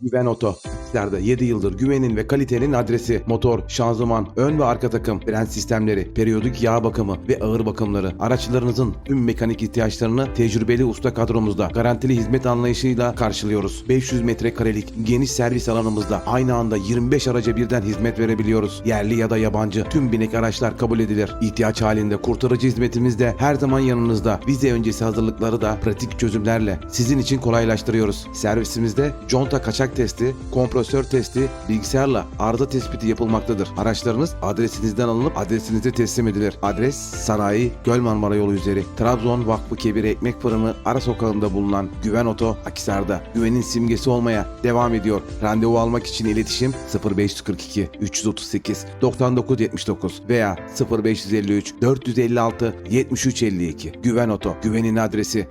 Güven Oto. Sizlerde 7 yıldır güvenin ve kalitenin adresi. Motor, şanzıman, ön ve arka takım, fren sistemleri, periyodik yağ bakımı ve ağır bakımları. Araçlarınızın tüm mekanik ihtiyaçlarını tecrübeli usta kadromuzda garantili hizmet anlayışıyla karşılıyoruz. 500 metrekarelik geniş servis alanımızda aynı anda 25 araca birden hizmet verebiliyoruz. Yerli ya da yabancı tüm binek araçlar kabul edilir. İhtiyaç halinde kurtarıcı hizmetimiz de her zaman yanınızda. Vize öncesi hazırlıkları da pratik çözümlerle sizin için kolaylaştırıyoruz. Servisimizde conta kaçak testi, kompresör testi, bilgisayarla arıza tespiti yapılmaktadır. Araçlarınız adresinizden alınıp adresinize teslim edilir. Adres Sanayi Göl Marmara Yolu üzeri Trabzon Vakfı Kebir Ekmek Fırını Ara Sokağı'nda bulunan Güven Oto Akisar'da güvenin simgesi olmaya devam ediyor. Randevu almak için iletişim 0542 338 9979 veya 0553 456 7352 Güven Oto güvenin adresi